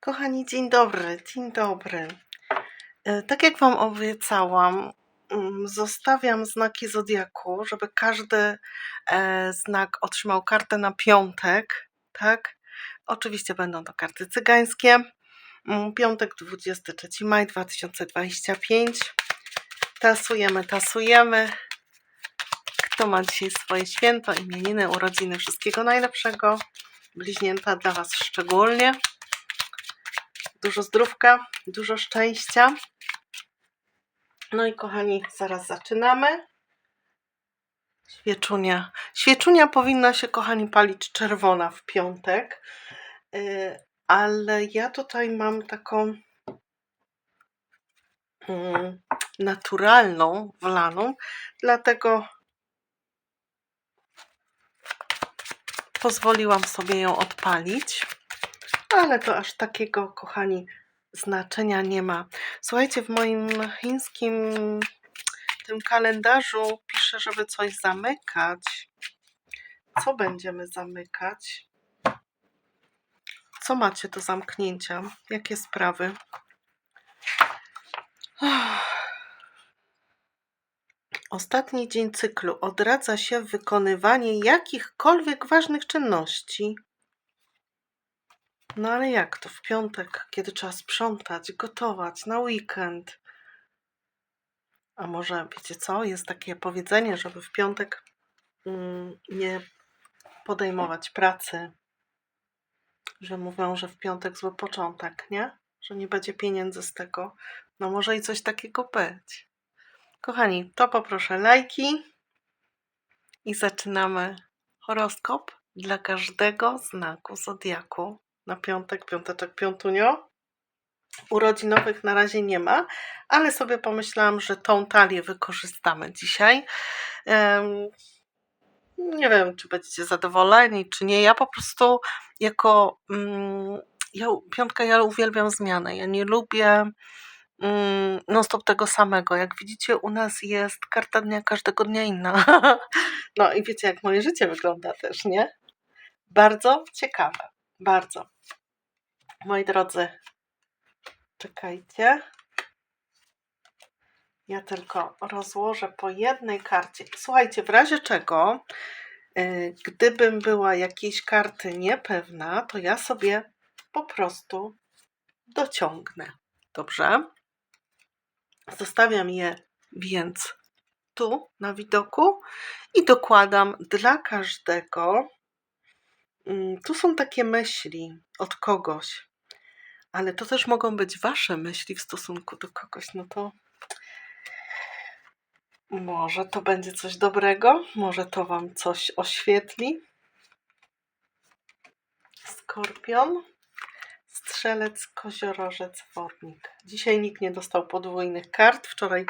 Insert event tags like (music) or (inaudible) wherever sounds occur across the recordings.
Kochani, dzień dobry, dzień dobry. E, Tak jak Wam obiecałam, mm, zostawiam znaki zodiaku, żeby każdy e, znak otrzymał kartę na piątek, tak? Oczywiście będą to karty cygańskie. Mm, Piątek, 23 maj 2025. Tasujemy, tasujemy. Kto ma dzisiaj swoje święto, imieniny, urodziny, wszystkiego najlepszego. Bliźnięta dla Was szczególnie dużo zdrówka, dużo szczęścia. No i kochani, zaraz zaczynamy. Świeczunia. Świeczunia powinna się, kochani, palić czerwona w piątek, Yy, ale ja tutaj mam taką mm, naturalną, wlaną, dlatego pozwoliłam sobie ją odpalić ale to aż takiego, kochani, znaczenia nie ma. Słuchajcie, w moim chińskim tym kalendarzu pisze, żeby coś zamykać. Co będziemy zamykać? Co macie do zamknięcia? Jakie sprawy? Ostatni dzień cyklu odradza się wykonywanie jakichkolwiek ważnych czynności. No ale jak to w piątek, kiedy trzeba sprzątać, gotować na weekend? A może wiecie co? Jest takie powiedzenie, żeby w piątek mm, nie podejmować pracy. Że mówią, że w piątek zły początek, nie? Że nie będzie pieniędzy z tego. No może i coś takiego być. Kochani, to poproszę lajki i zaczynamy horoskop dla każdego znaku zodiaku na piątek, piąteczek, piątunio. Urodzinowych na razie nie ma, ale sobie pomyślałam, że tą talię wykorzystamy dzisiaj. Nie wiem, czy będziecie zadowoleni, czy nie. Ja po prostu jako mm, ja, piątka ja uwielbiam zmianę. Ja nie lubię mm, non-stop tego samego. Jak widzicie, u nas jest karta dnia każdego dnia inna. (laughs) no i wiecie, jak moje życie wygląda też, nie? Bardzo ciekawe. Bardzo. Moi drodzy, czekajcie. Ja tylko rozłożę po jednej karcie. Słuchajcie, w razie czego, yy, gdybym była jakiejś karty niepewna, to ja sobie po prostu dociągnę. Dobrze? Zostawiam je więc tu na widoku i dokładam dla każdego. Mm, Tu są takie myśli od kogoś, ale to też mogą być wasze myśli w stosunku do kogoś. No to może to będzie coś dobrego, może to wam coś oświetli. Skorpion, strzelec, koziorożec, wodnik. Dzisiaj nikt nie dostał podwójnych kart. Wczoraj,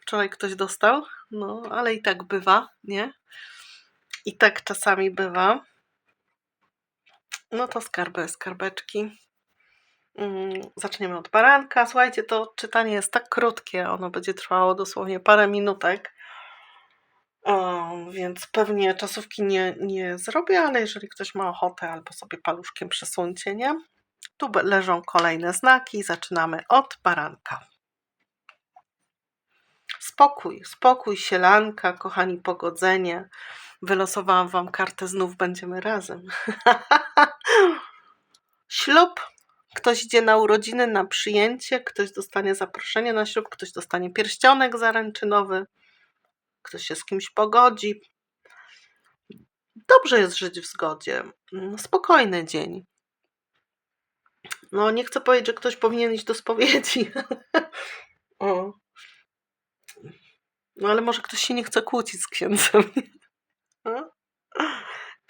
wczoraj ktoś dostał, no ale i tak bywa, nie? I tak czasami bywa. No to skarby, skarbeczki. Mm, Zaczniemy od baranka. Słuchajcie, to czytanie jest tak krótkie, ono będzie trwało dosłownie parę minutek. O, więc pewnie czasówki nie, nie zrobię, ale jeżeli ktoś ma ochotę albo sobie paluszkiem przesuńcie, nie? Tu leżą kolejne znaki. Zaczynamy od baranka. Spokój, spokój, sielanka, kochani, pogodzenie. Wylosowałam wam kartę, znów będziemy razem. (laughs) Ślub. Ktoś idzie na urodziny, na przyjęcie, ktoś dostanie zaproszenie na ślub, ktoś dostanie pierścionek zaręczynowy, ktoś się z kimś pogodzi. Dobrze jest żyć w zgodzie. Spokojny dzień. No, nie chcę powiedzieć, że ktoś powinien iść do spowiedzi. (laughs) o. No, ale może ktoś się nie chce kłócić z księdzem. (laughs)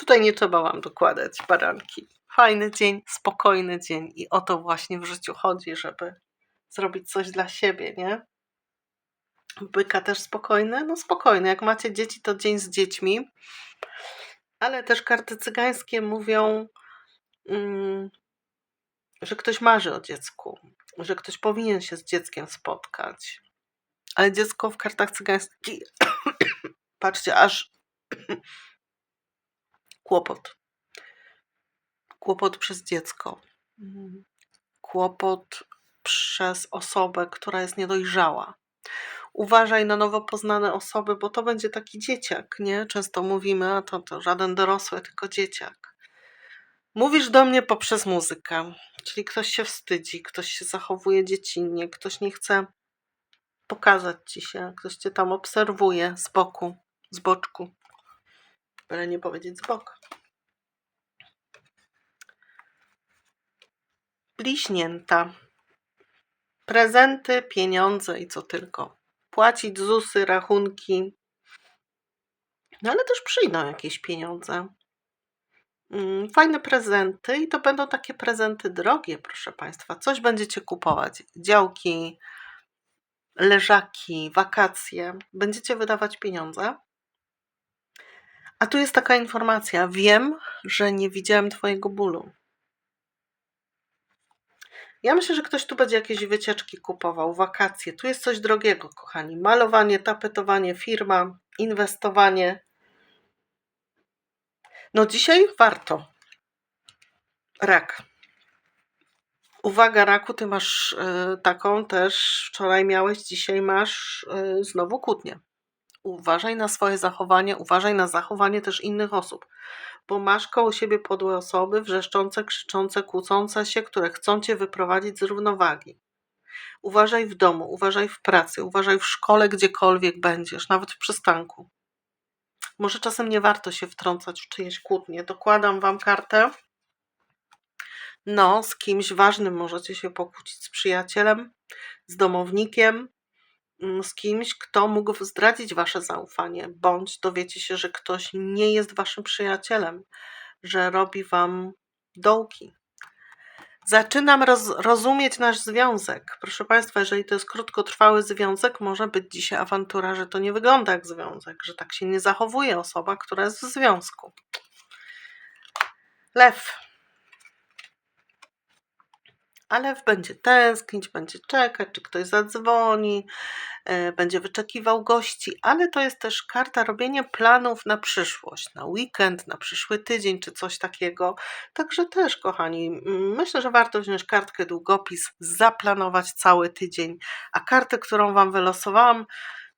Tutaj nie trzeba wam dokładać baranki. Fajny dzień, spokojny dzień i o to właśnie w życiu chodzi, żeby zrobić coś dla siebie, nie? Byka też spokojny? No spokojny. Jak macie dzieci, to dzień z dziećmi. Ale też karty cygańskie mówią, mm, że ktoś marzy o dziecku, że ktoś powinien się z dzieckiem spotkać. Ale dziecko w kartach cygańskich, (coughs) patrzcie, aż kłopot. Kłopot przez dziecko. Mm. kłopot przez osobę, która jest niedojrzała. Uważaj na nowo poznane osoby, bo to będzie taki dzieciak, nie? Często mówimy, a to, to żaden dorosły, tylko dzieciak. Mówisz do mnie poprzez muzykę, czyli ktoś się wstydzi, ktoś się zachowuje dziecinnie, ktoś nie chce pokazać ci się, ktoś cię tam obserwuje z boku, z boczku. Ale nie powiedzieć z boku. Bliźnięta. Prezenty, pieniądze i co tylko. Płacić ZUSy, rachunki. No ale też przyjdą jakieś pieniądze. Mm, Fajne prezenty i to będą takie prezenty drogie, proszę Państwa. Coś będziecie kupować. Działki, leżaki, wakacje. Będziecie wydawać pieniądze. A tu jest taka informacja. Wiem, że nie widziałem Twojego bólu. Ja myślę, że ktoś tu będzie jakieś wycieczki kupował, wakacje. Tu jest coś drogiego, kochani. Malowanie, tapetowanie, firma, inwestowanie. No dzisiaj warto. Rak. Uwaga, raku, ty masz y, taką też, wczoraj miałeś, dzisiaj masz y, znowu kłótnię. Uważaj na swoje zachowanie, uważaj na zachowanie też innych osób, bo masz koło siebie podłe osoby, wrzeszczące, krzyczące, kłócące się, które chcą cię wyprowadzić z równowagi. Uważaj w domu, uważaj w pracy, uważaj w szkole, gdziekolwiek będziesz, nawet w przystanku. Może czasem nie warto się wtrącać w czyjeś kłótnie. Dokładam wam kartę. No, z kimś ważnym możecie się pokłócić, z przyjacielem, z domownikiem, z kimś, kto mógł zdradzić wasze zaufanie, bądź dowiecie się, że ktoś nie jest waszym przyjacielem, że robi wam dołki. Zaczynam roz, rozumieć nasz związek. Proszę Państwa, jeżeli to jest krótkotrwały związek, może być dzisiaj awantura, że to nie wygląda jak związek, że tak się nie zachowuje osoba, która jest w związku. Lew. A lew będzie tęsknić, będzie czekać, czy ktoś zadzwoni, e, będzie wyczekiwał gości, ale to jest też karta robienia planów na przyszłość, na weekend, na przyszły tydzień, czy coś takiego. Także też, kochani, myślę, że warto wziąć kartkę długopis, zaplanować cały tydzień, a kartę, którą Wam wylosowałam,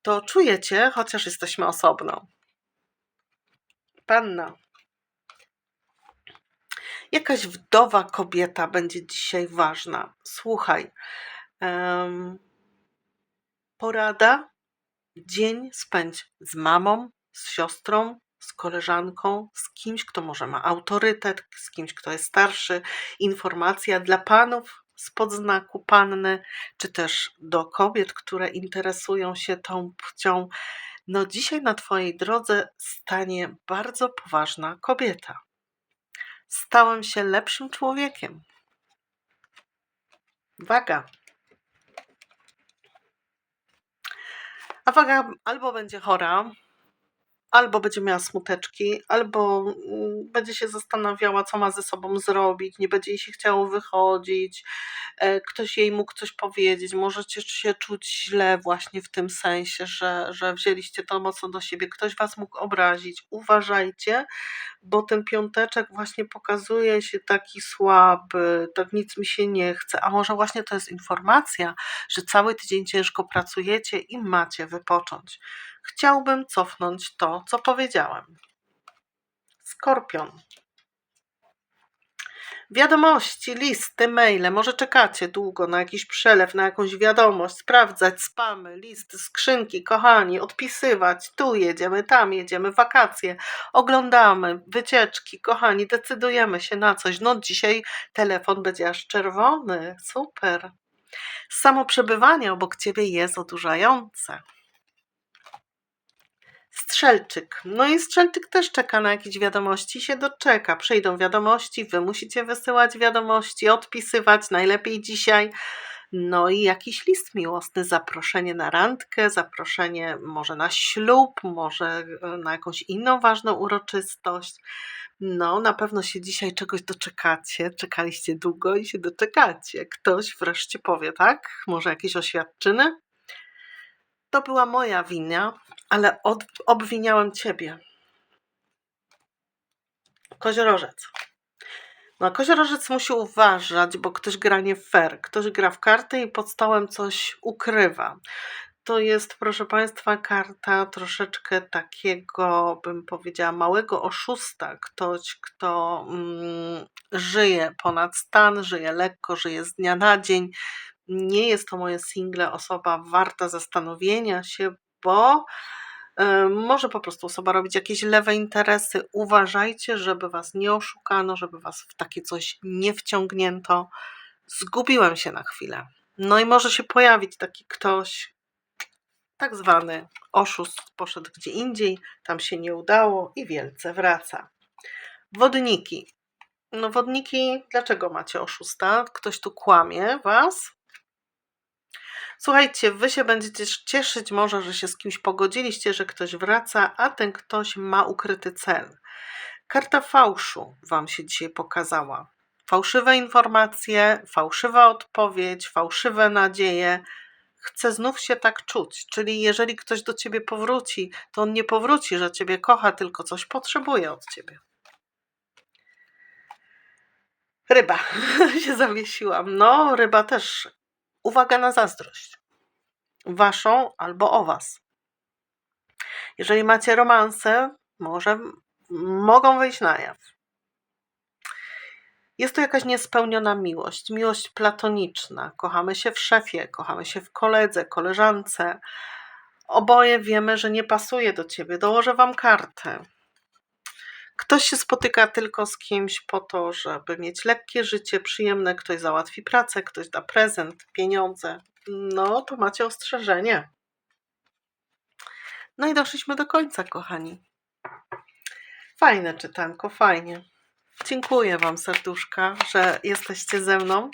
to czujecie, chociaż jesteśmy osobno. Panna. Jakaś wdowa kobieta będzie dzisiaj ważna. Słuchaj. em, porada. Dzień spędź z mamą, z siostrą, z koleżanką, z kimś, kto może ma autorytet, z kimś, kto jest starszy. Informacja dla panów z podznaku panny, czy też do kobiet, które interesują się tą płcią. No, dzisiaj na Twojej drodze stanie bardzo poważna kobieta. Stałem się lepszym człowiekiem. Waga. A waga albo będzie chora, albo będzie miała smuteczki, albo mm, będzie się zastanawiała, co ma ze sobą zrobić, nie będzie jej się chciało wychodzić, e, ktoś jej mógł coś powiedzieć, możecie się czuć źle właśnie w tym sensie, że, że wzięliście to mocno do siebie, ktoś was mógł obrazić. Uważajcie, bo ten piąteczek właśnie pokazuje się taki słaby, tak nic mi się nie chce, a może właśnie to jest informacja, że cały tydzień ciężko pracujecie i macie wypocząć. Chciałbym cofnąć to, co powiedziałem. Skorpion. Wiadomości, listy, maile. Może czekacie długo na jakiś przelew, na jakąś wiadomość, sprawdzać spamy, listy, skrzynki, kochani, odpisywać. Tu jedziemy, tam jedziemy, wakacje, oglądamy, wycieczki, kochani, decydujemy się na coś. No dzisiaj telefon będzie aż czerwony. Super. Samo przebywanie obok ciebie jest odurzające. Strzelczyk. No i Strzelczyk też czeka na jakieś wiadomości, się doczeka. Przyjdą wiadomości, wy musicie wysyłać wiadomości, odpisywać, najlepiej dzisiaj. No i jakiś list miłosny, zaproszenie na randkę, zaproszenie może na ślub, może e, na jakąś inną ważną uroczystość. No, na pewno się dzisiaj czegoś doczekacie. Czekaliście długo i się doczekacie. Ktoś wreszcie powie, tak? Może jakieś oświadczyny? To była moja wina, ale od, obwiniałem ciebie. Koziorożec. No, koziorożec musi uważać, bo ktoś gra nie fair. Ktoś gra w karty i pod stołem coś ukrywa. To jest, proszę Państwa, karta troszeczkę takiego, bym powiedziała, małego oszusta. Ktoś, kto mm, żyje ponad stan, żyje lekko, żyje z dnia na dzień. Nie jest to moje single osoba warta zastanowienia się, bo e, może po prostu osoba robić jakieś lewe interesy. Uważajcie, żeby was nie oszukano, żeby was w takie coś nie wciągnięto. Zgubiłem się na chwilę. No i może się pojawić taki ktoś, tak zwany oszust, poszedł gdzie indziej, tam się nie udało i wielce wraca. Wodniki. No wodniki, dlaczego macie oszusta? Ktoś tu kłamie was? Słuchajcie, wy się będziecie cieszyć może, że się z kimś pogodziliście, że ktoś wraca, a ten ktoś ma ukryty cel. Karta fałszu wam się dzisiaj pokazała. Fałszywe informacje, fałszywa odpowiedź, fałszywe nadzieje. Chcę znów się tak czuć. Czyli jeżeli ktoś do ciebie powróci, to on nie powróci, że ciebie kocha, tylko coś potrzebuje od ciebie. Ryba (laughs) się zawiesiłam. No, ryba też. Uwaga na zazdrość. Waszą albo o was. Jeżeli macie romanse, może mogą wyjść na jaw. Jest to jakaś niespełniona miłość, miłość platoniczna. Kochamy się w szefie, kochamy się w koledze, koleżance. Oboje wiemy, że nie pasuje do ciebie. Dołożę wam kartę. Ktoś się spotyka tylko z kimś po to, żeby mieć lekkie życie, przyjemne, ktoś załatwi pracę, ktoś da prezent, pieniądze. No to macie ostrzeżenie. No i doszliśmy do końca, kochani. Fajne czytanko, fajnie. Dziękuję Wam, serduszka, że jesteście ze mną.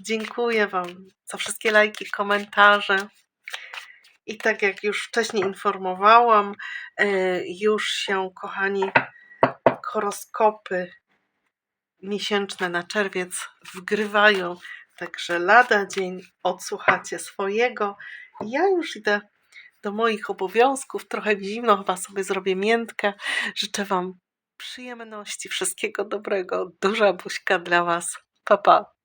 Dziękuję Wam za wszystkie lajki, komentarze. I tak jak już wcześniej informowałam, e, już się, kochani, horoskopy miesięczne na czerwiec wgrywają. Także lada dzień odsłuchacie swojego. Ja już idę do moich obowiązków. Trochę zimno, chyba sobie zrobię miętkę. Życzę Wam przyjemności, wszystkiego dobrego. Duża buźka dla Was. Pa, pa.